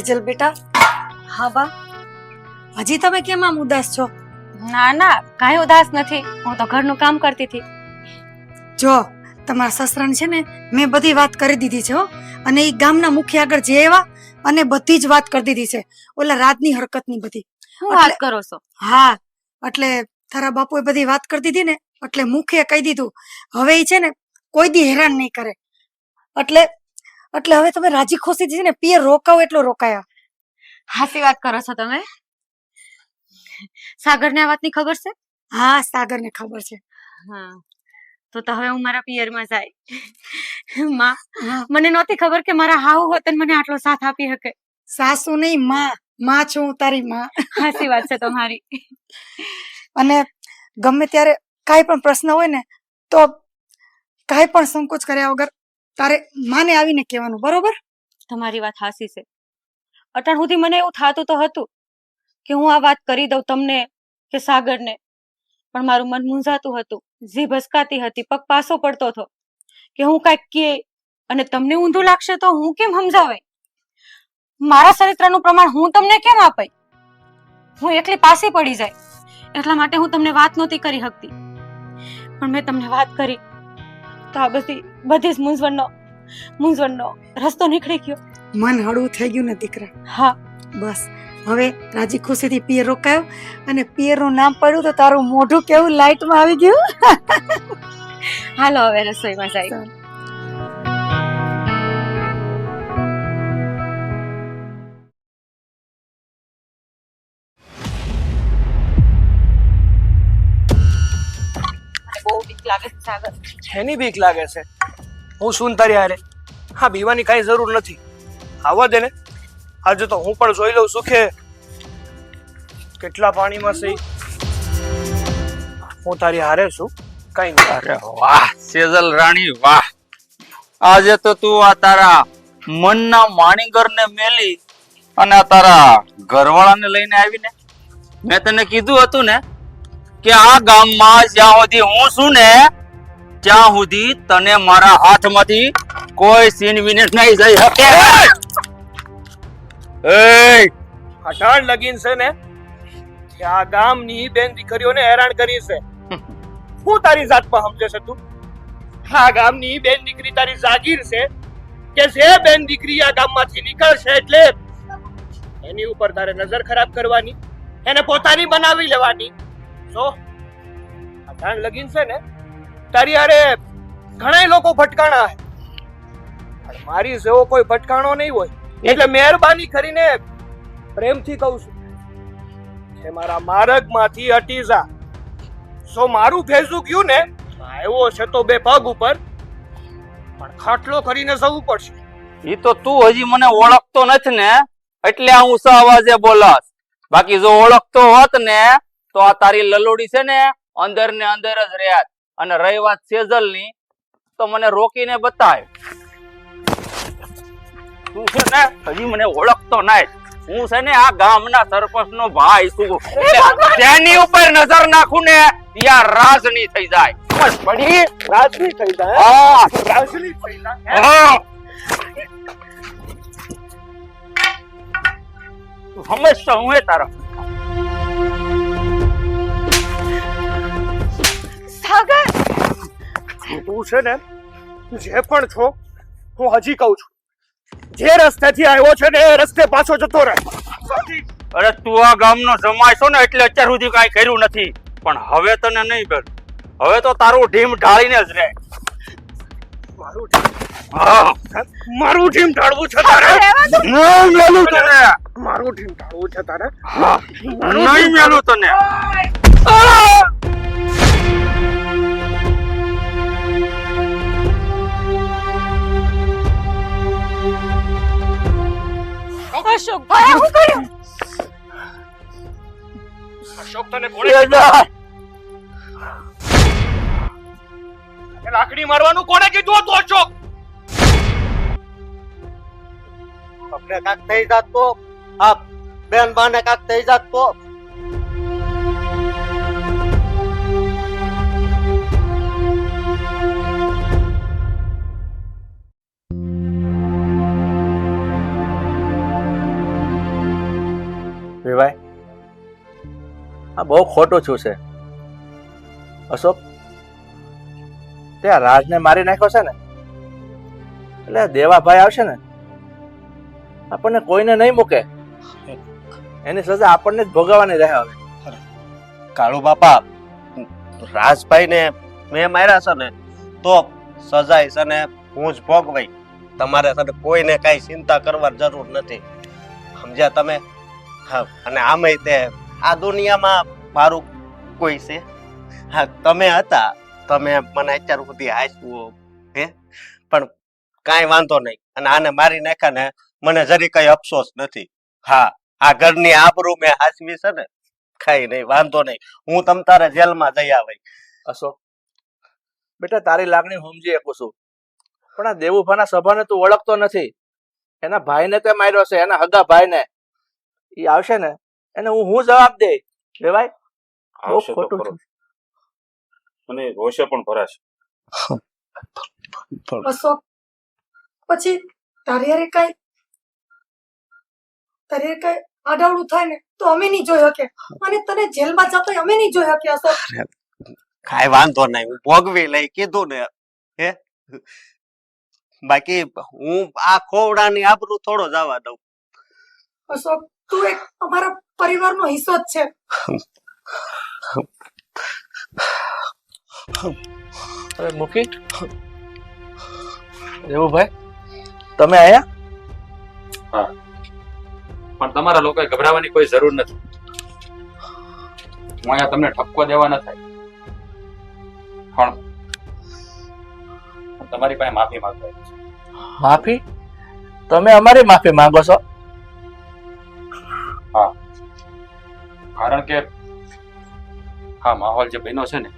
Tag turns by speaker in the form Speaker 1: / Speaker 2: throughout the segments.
Speaker 1: સેજલ બેટા? હા બા. હજી તમે કેમ આમ ઉદાસ છો?
Speaker 2: ના ના કાંઈ ઉદાસ નથી. હું તો ઘરનું કામ કરતી હતી.
Speaker 1: જો તમારા સસરાને છે ને મેં બધી વાત કરી દીધી છે હો. અને એ ગામના મુખ્ય આગળ જે આવ્યા અને બધી જ વાત કરી દીધી છે. ઓલા રાજની હરકતની બધી.
Speaker 2: વાત કરો છો?
Speaker 1: હા એટલે તારા બાપુએ બધી વાત કરી દીધી ને એટલે મુખે કહી દીધું. હવે એ છે ને કોઈ દી હેરાન નહીં કરે. એટલે એટલે હવે તમે રાજી ખુશીથી છે ને પિયર રોકાવો એટલો રોકાયા.
Speaker 2: હાસી વાત કરો છો તમે? સાગર ને આ વાતની ખબર છે?
Speaker 1: હા સાગર ને ખબર છે.
Speaker 2: હા. તો તો હવે હું મારા પિયરમાં જાય. માં મને નહોતી ખબર કે મારા હાવ હોતન મને આટલો સાથ આપી શકે.
Speaker 1: સાસુ નહીં માં. માં છું હું તારી માં.
Speaker 2: હાસી વાત છે તમારી.
Speaker 1: અને ગમે ત્યારે કાંઈ પણ પ્રશ્ન હોય ને તો કાંઈ પણ સંકોચ કર્યા વગર તારે માને આવીને કહેવાનું, બરોબર?
Speaker 2: તમારી વાત હાસી છે. અટાણ સુધી મને એવું થાતું તો હતું કે હું આ વાત કરી દઉં તમને કે સાગરને, પણ મારું મન મૂંઝાતું હતું. જી ભસકાતી હતી, પગ પાસો પડતો હતો કે હું કાંઈક કે અને તમને ઊંધું લાગશે તો હું કેમ સમજાવાય મારા ચરિત્રનું પ્રમાણ હું તમને કેમ આપાય હું એકલી પાસી પડી જાય, એટલા માટે હું તમને વાત નહોતી કરી શકતી. પણ મેં તમને વાત કરી તો આ બધી બધી જ મૂંઝવણનો મૂંઝવણનો રસ્તો નીકળી ગયો.
Speaker 1: મન હળવું થઈ ગયું ને દીકરા.
Speaker 2: હા.
Speaker 1: બસ. હવે રાજી ખુશીથી પિયર રોકાયો અને પિયરનું નામ પડ્યું તો તારું મોઢું કેવું લાઇટમાં આવી ગયું?
Speaker 2: હાલો હવે રસોઈમાં જાય લાગે છે સાગર
Speaker 3: એની બીક લાગે છે. હું શું તારી હારે. હા બીવાની કાંઈ જરૂર નથી. આવવા દે ને. આજે તો હું પણ જોઈ લઉં સુખે કેટલા પાણીમાં છે હું તારી હારે છું. કઈ નહીં.
Speaker 4: અરે વાહ સેજલ રાણી વાહ. આજે તો તું આ તારા મનના માણીગરને મેલી અને આ તારા ઘરવાળાને લઈને આવીને મેં તને કીધું હતું ને કે આ ગામમાં જ્યાં સુધી હું છું ને ત્યાં સુધી તને મારા હાથમાંથી કોઈ છીનવીને નહીં જઈ શકે!
Speaker 3: અઢાર લગીન છે ને કે આ ગામની બેન દીકરીઓને હેરાન કરી છે. હું તારી જાતમાં સમજે છે તું? આ ગામની બેન દીકરી તારી જાગીર છે કે જે બેન દીકરી આ ગામમાંથી નીકળશે એટલે એની ઉપર તારે નજર ખરાબ કરવાની એને પોતાની બનાવી લેવાની. જો અઢાર લગીન છે ને, તારી હારે ઘણા લોકો ભટકાણા છે મારી જેવો કોઈ ભટકાણો નહીં હોય. એટલે મહેરબાની કરીને પ્રેમથી કહું છું કે મારા માર્ગમાંથી હટી જા. સો મારું ભેજું ગયું ને આવ્યો છે તો બે પગ ઉપર, પણ ખાટલો કરીને જવું પડશે.
Speaker 4: એ તો તું હજી મને ઓળખતો નથી ને, એટલે આ ઊંચા અવાજે બોલસ બાકી જો ઓળખતો હોત ને તો આ તારી લલોડી છે ને અંદર ને અંદર જ રહ્યા અને રહી વાત સેજલની તો મને રોકીને બતાય. તું છે ને હજી મને ઓળખતો નાય. હું છે ને આ ગામના સરપંચ નો ભાઈ છું. તેની ઉપર નજર નાખું ને ત્યાં રાજની થઈ જાય. હંમેશા પડી.
Speaker 3: રાજની થઈ જાય?
Speaker 4: હા.
Speaker 3: રાજની થઈ જાય?
Speaker 4: હા. તું હું એ તારો?
Speaker 2: સાગર
Speaker 3: તું છે ને જે પણ છો હું હજી કહું છું. જે રસ્તેથી આવ્યો છે ને એ રસ્તે પાછો જતો રહે.
Speaker 4: અરે તું આ ગામનો જમાય છો ને એટલે અત્યાર સુધી કાંઈ કર્યું નથી. પણ હવે તને નહીં કર. હવે તો તારું ઢીમ ઢાળીને જ રહે.
Speaker 3: મારું ઢીમ-
Speaker 4: હા.
Speaker 3: મારું ઢીમ ઢાળવું છે તારે?
Speaker 4: નહીં મેલું તને.
Speaker 3: મારું ઢીમ ઢાળવું છે તારે?
Speaker 4: નહીં મેલું તને.
Speaker 2: અશોક ભાઈ હું કર્યું
Speaker 3: અશોક તને કોણે કીધું લાકડી મારવાનું કોણે કીધું હતું અશોક?
Speaker 5: અમને કાક થઈ જાત તો. આ બેન બાને કાક થઈ જાત તો.
Speaker 6: વિવાય? આ બહુ ખોટું છું છે. અશોક, તે રાજને મારી નાખ્યો છે ને? એટલે દેવાભાઈ આવશે ને? આપણને કોઈને નહીં મૂકે. એની સજા આપણને જ ભોગવવાની રહે હવે.
Speaker 5: કાળુ બાપા રાજભાઈને મેં માર્યા છે ને, તો સજાય છે ને હું જ ભોગવાઈ તમારે સાથે કોઈને કાંઈ ચિંતા કરવાની જરૂર નથી. સમજ્યા તમે? હા, અને આમે તે, આ દુનિયામાં મારું કોઈ છે? હા, તમે હતા, તમે મને અત્યાર સુધી હાસવો હે? પણ કાંઈ વાંધો નહીં, અને આને મારી નાખ્યા ને મને જરી કઈ અફસોસ નથી. હા, આ ઘરની આબરૂ મેં હાસવી છે ને, કઈ નહીં, વાંધો નહીં, હું તમ તારે જેલમાં જઈ આવી
Speaker 6: અશોક, બેટા, તારી લાગણી સમજી શકું છું, પણ આ દેવુભાના સભાને તું ઓળખતો નથી. એના ભાઈને તે માર્યો છે, એના હગા ભાઈને. ઈ આવશે ને એને હું હું જવાબ દે? બહુ ખોટું છે
Speaker 7: અને રોષે પણ ભરાશે.
Speaker 1: અશોક પછી તારી હારે કઈ? તારી કઈ આડાવડું થાય ને તો અમે નહીં જોઈ શકે અને તને જેલમાં જતો અમે નહીં જોઈ શકે અશોક.
Speaker 5: કાઈ વાંધો નહીં. હું ભોગવી લઈ કીધું ને હે? બાકી હું આ ખોવડાની આબરૂ થોડો જવા દઉં.
Speaker 1: અશોક તું એક અમારા પરિવારનો હિસ્સો જ છે.
Speaker 6: અરે એવું દેવુભાઈ તમે આયા?
Speaker 8: પણ તમારા લોકોએ ગભરાવાની કોઈ જરૂર નથી. હું અહીંયા તમને ઠપકો દેવા ન થાય. પણ તમારી પાસે માફી માંગતો
Speaker 6: માફી? તમે અમારી માફી માંગો છો?
Speaker 8: કારણ કે હા માહોલ જે બન્યો છે ને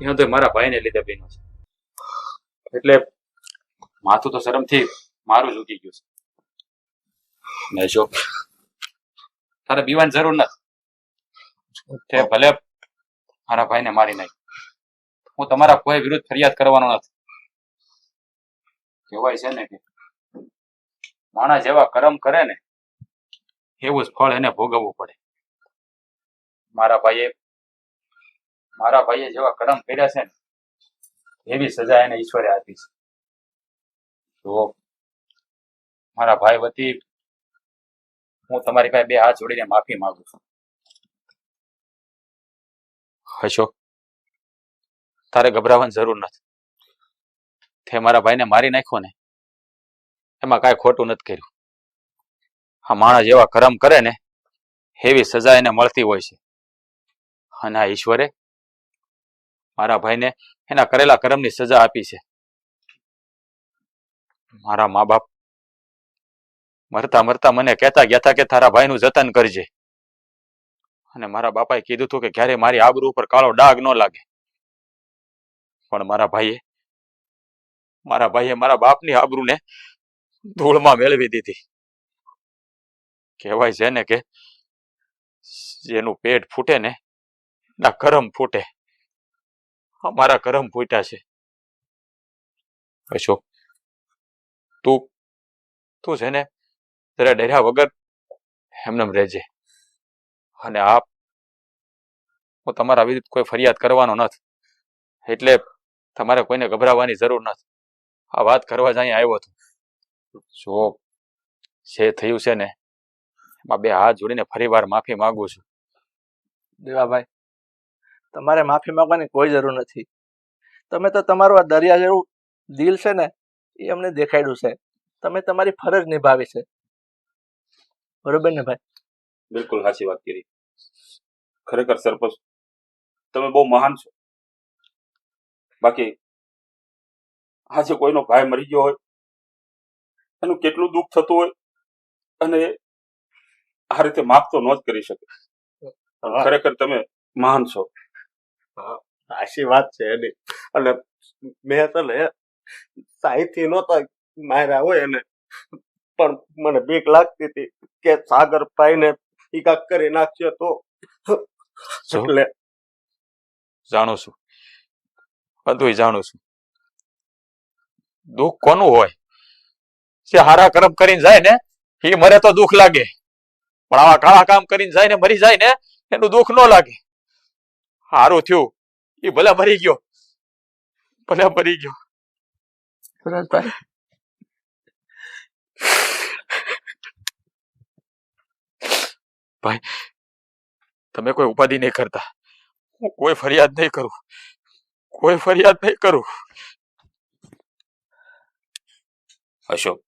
Speaker 8: એનો તો મારા ભાઈને લીધે બન્યો છે. એટલે માથું તો શરમથી મારું ઝૂકી ગયું છે. ને જો. તારે બીવાની જરૂર નથી. તે ભલે મારા ભાઈને મારી નાખ. હું તમારા કોઈ વિરુદ્ધ ફરિયાદ કરવાનો નથી. કહેવાય છે ને કે માણસ જેવા કરમ કરે ને એવું જ ફળ એને ભોગવવું પડે. મારા ભાઈએ મારા ભાઈએ જેવા કર્મ કર્યા છે ને, એવી સજા એને ઈશ્વરે આપી છે. તો મારા ભાઈ વતી હું તમારી પાસે બે હાથ જોડીને માફી માંગુ છું. અશોક, તારે ગભરાવાની જરૂર નથી. તે મારા ભાઈને મારી નાખ્યો ને, એમાં કાંઈ ખોટું નથી કર્યું. આ માણસ એવા કરમ કરે ને, એવી સજા એને મળતી હોય છે. અને આ ઈશ્વરે મારા ભાઈને એના કરેલા કર્મની સજા આપી છે. મારા મા બાપ મરતા મરતા મને કહેતા ગયા હતા કે તારા ભાઈનું જતન કરજે. અને મારા બાપાએ કીધું હતું કે ક્યારે મારી આબરૂ ઉપર કાળો ડાઘ ન લાગે. પણ મારા ભાઈએ મારા ભાઈએ મારા બાપની આબરૂને ધૂળમાં મેળવી દીધી. કહેવાય છે ને કે જેનું પેટ ફૂટે ને ના કરમ ફૂટે. અમારા કરમ ફૂટ્યા છે. અશોક, તું તું છે ને, જરા ડર્યા વગર એમનેમ રહેજે. અને આપ, હું તમારા વિરુદ્ધ કોઈ ફરિયાદ કરવાનો નથી. એટલે તમારે કોઈને ગભરાવાની જરૂર નથી. આ વાત કરવા જ અહીં આવ્યો હતો. જો, જે થયું છે ને એમાં બે હાથ જોડીને ફરીવાર માફી માંગુ છું.
Speaker 6: દેવાભાઈ તમારે માફી માંગવાની કોઈ જરૂર નથી. તમે તો તમારું આ દરિયા જેવું દિલ છે ને એ અમને દેખાડ્યું છે. તમે તમારી ફરજ નિભાવી છે. બરોબર ને ભાઈ?
Speaker 7: બિલકુલ સાચી વાત કરી. ખરેખર સરપંચ તમે બહુ મહાન છો. બાકી આજે કોઈનો ભાઈ મરી ગયો હોય એનું કેટલું દુઃખ થતું હોય અને આ રીતે માફ તો ન જ કરી શકે. ખરેખર તમે મહાન છો.
Speaker 5: આશી વાત છે એની. અને મેં તને સાહિત્ય નહોતો માર્યા હોય એને. પણ મને બીક લાગતી હતી કે સાગર ભાઈને ટીકા કરી નાખશે તો. એટલે
Speaker 8: જાણું છું. બધું જાણું છું. દુઃખ કોનું હોય? જે હારા કરમ કરીને જાય ને એ મરે તો દુઃખ લાગે. પણ આવા કાળા કામ કરીને જાય ને મરી જાય ને એનું દુઃખ ન લાગે. સારું થયું. એ ભલે મરી ગયો. ભલે મરી ગયો. ભાઈ તમે કોઈ ઉપાધિ નહીં કરતા. હું કોઈ ફરિયાદ નહીં કરું. કોઈ ફરિયાદ નહીં કરું.
Speaker 7: અશોક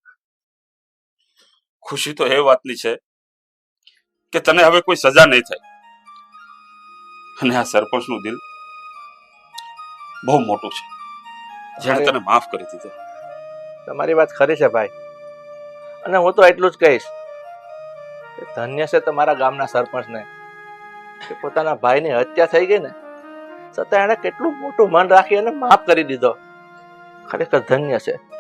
Speaker 7: ખુશી તો એ વાતની છે કે તને હવે કોઈ સજા નહીં થાય. અને આ સરપંચનું દિલ બહુ મોટું છે. જેણે તને માફ કરી દીધો.
Speaker 6: તમારી વાત ખરી છે ભાઈ. અને હું તો એટલું જ કહીશ કે ધન્ય છે તમારા ગામના સરપંચને કે પોતાના ભાઈની હત્યા થઈ ગઈ ને છતાં એણે કેટલું મોટું મન રાખી અને માફ કરી દીધો. ખરેખર ધન્ય છે.